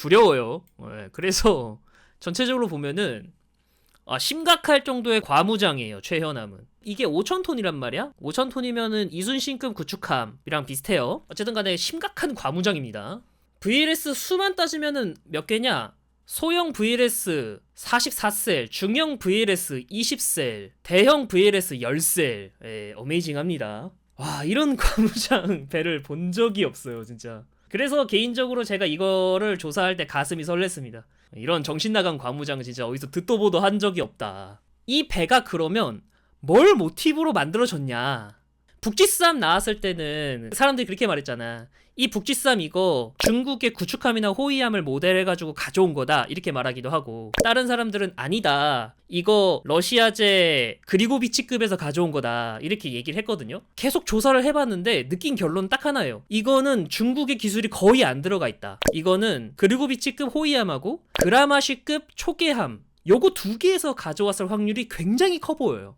두려워요. 예, 그래서 전체적으로 보면은 아, 심각할 정도의 과무장이에요. 최현암은. 이게 5천 톤이란 말이야? 5천 톤이면은 이순신급 구축함이랑 비슷해요. 어쨌든 간에 심각한 과무장입니다. VLS 수만 따지면은 몇 개냐? 소형 VLS 44셀, 중형 VLS 20셀, 대형 VLS 10셀. 예, 어메이징합니다. 와, 이런 과무장 배를 본 적이 없어요, 진짜. 그래서 개인적으로 제가 이거를 조사할 때 가슴이 설렜습니다. 이런 정신 나간 과무장은 진짜 어디서 듣도 보도 한 적이 없다. 이 배가 그러면 뭘 모티브로 만들어졌냐? 북지쌈 나왔을 때는 사람들이 그렇게 말했잖아. 이 북지쌈 이거 중국의 구축함이나 호위함을 모델해가지고 가져온 거다. 이렇게 말하기도 하고. 다른 사람들은 아니다. 이거 러시아제 그리고비치급에서 가져온 거다. 이렇게 얘기를 했거든요. 계속 조사를 해봤는데 느낀 결론은 딱 하나예요. 이거는 중국의 기술이 거의 안 들어가 있다. 이거는 그리고비치급 호위함하고 그라마시급 초계함 요거 두 개에서 가져왔을 확률이 굉장히 커 보여요.